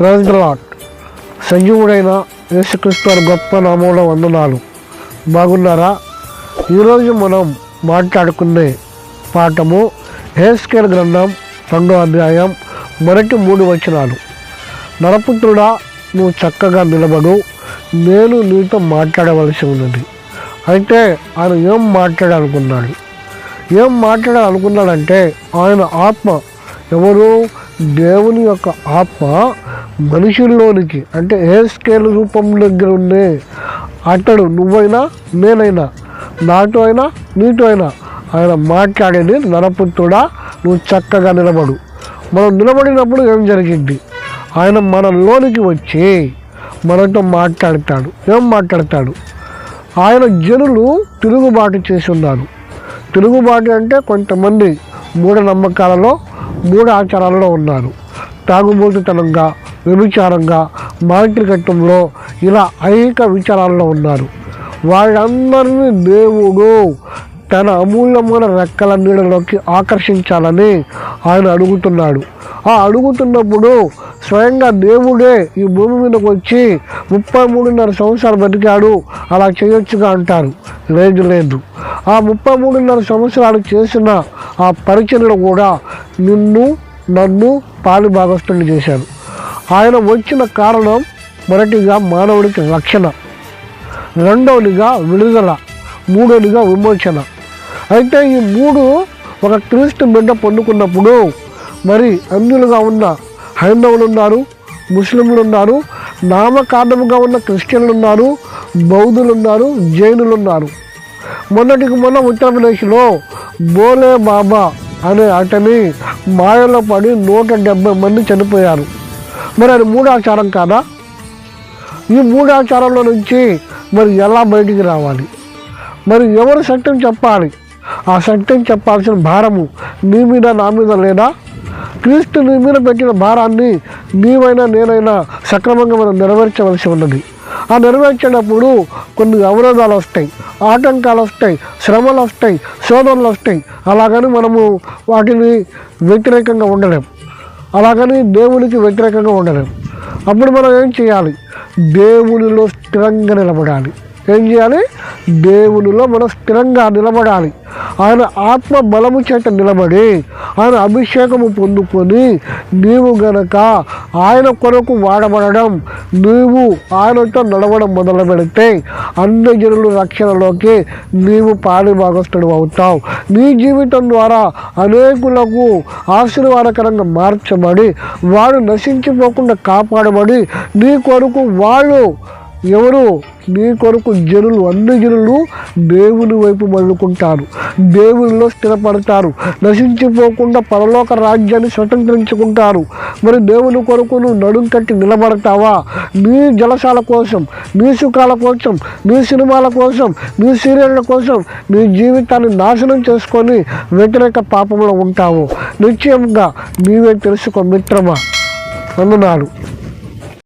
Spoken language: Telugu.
రాజ్లాట్ సజీవుడైన యేసుక్రీస్తు అని గొప్ప నామంలో వందనాలు. బాగున్నారా? ఈరోజు మనం మాట్లాడుకునే పాఠము హేస్కేల్ గ్రంథం రెండో అధ్యాయం మొదటి మూడు వచనాలు. నరపుత్రుడా నువ్వు చక్కగా నిలబడు నేను నీతో మాట్లాడవలసి ఉన్నది. అయితే ఆయన ఏం మాట్లాడాలనుకున్నాడు? ఏం మాట్లాడాలనుకున్నాడంటే ఆయన ఆత్మ ఎవరు? దేవుని యొక్క ఆత్మ మనుషుల్లోనికి అంటే హెయిర్ స్కేల్ రూపం దగ్గర ఉండే అతడు నువ్వైనా నేనైనా నాతో అయినా నీతో అయినా ఆయన మాట్లాడేది నరపుత్రుడా నువ్వు చక్కగా నిలబడు. మనం నిలబడినప్పుడు ఏం జరిగింది? ఆయన మనలోనికి వచ్చి మనతో మాట్లాడతాడు. ఏం మాట్లాడతాడు? ఆయన జనులు తిరుగుబాటు చేసి ఉన్నారు. తిరుగుబాటు అంటే కొంతమంది మూఢనమ్మకాలలో మూఢ ఆచారాలలో ఉన్నారు. తాగుబోతుతనంగా వ్యభిచారంగా మాంత్రికత్వంలో ఇలా అనేక విచారాల్లో ఉన్నారు. వాళ్ళందరినీ దేవుడు తన అమూల్యమైన రెక్కల నీడలోకి ఆకర్షించాలని ఆయన అడుగుతున్నాడు. ఆ అడుగుతున్నప్పుడు స్వయంగా దేవుడే ఈ భూమి మీదకి వచ్చి ముప్పై మూడున్నర సంవత్సరాలు బతికాడు అలా చేయొచ్చుగా అంటారు. లేదు లేదు. ఆ ముప్పై మూడున్నర సంవత్సరాలు చేసిన ఆ పరిచయలు కూడా నిన్ను నన్ను పాలు భాగస్తుని చేశారు. ఆయన వచ్చిన కారణం మొదటిగా మానవుడికి రక్షణ రెండవదిగా విడుదల మూడవదిగా విమోచన. అయితే ఈ మూడు ఒక క్రీస్తు బిడ్డ పొందుకున్నప్పుడు మరి అందులుగా ఉన్న హైందవులు ఉన్నారు ముస్లింలు ఉన్నారు నామకారణముగా ఉన్న క్రిస్టియన్లు ఉన్నారు బౌద్ధులు ఉన్నారు జైనులు ఉన్నారు మొన్నటికి మొన్న ఉత్తరప్రదేశ్లో బోలే బాబా అనే అతని మాయలో పడి నూట డెబ్బై మంది చనిపోయారు. మరి అది మూడాచారం కాదా? ఈ మూడాచారంలో నుంచి మరి ఎలా బయటికి రావాలి? మరి ఎవరు సత్యం చెప్పాలి? ఆ సత్యం చెప్పాల్సిన భారము నీ మీద నా మీద లేదా? క్రీస్తు నీ మీద పెట్టిన భారాన్ని నీవైనా నేనైనా సక్రమంగా మనం నెరవేర్చవలసి ఉన్నది. ఆ నెరవేర్చేటప్పుడు కొన్ని అవరోధాలు వస్తాయి ఆటంకాలు వస్తాయి శ్రమలు వస్తాయి శోధనలు వస్తాయి. అలాగని మనము వాటిని వ్యతిరేకంగా ఉండలేం అలాగని దేవునికి వ్యతిరేకంగా ఉండలేము. అప్పుడు మనం ఏం చేయాలి? దేవునిలో స్థిరంగా నిలబడాలి. ఏం చేయాలి? దేవునిలో మనం స్థిరంగా నిలబడాలి. ఆయన ఆత్మ బలము చేత నిలబడి ఆయన అభిషేకము పొందుకొని నీవు గనక ఆయన కొరకు వాడబడడం నీవు ఆయనతో నడవడం మొదలు పెడితే అన్ని జనులు రక్షణలోకి నీవు పాలి భాగస్తుడు అవుతావు. నీ జీవితం ద్వారా అనేకులకు ఆశీర్వాదకరంగా మార్చబడి వాడు నశించిపోకుండా కాపాడబడి నీ కొరకు వాళ్ళు ఎవరు నీ కొరకు జనులు అన్ని జనులు దేవుని వైపు మళ్ళుకుంటారు. దేవునిలో స్థిరపడతారు. నశించిపోకుండా పరలోక రాజ్యాన్ని స్వతంత్రించుకుంటారు. మరి దేవుని కొరకు నువ్వు నడుం కట్టి నిలబడతావా? నీ జలసాల కోసం నీ సుఖాల కోసం నీ సినిమాల కోసం నీ సీరియళ్ళ కోసం నీ జీవితాన్ని నాశనం చేసుకొని వ్యతిరేక పాపంలో ఉంటావు. నిశ్చయంగా నీవే తెలుసుకో మిత్రమా. అన్నాడు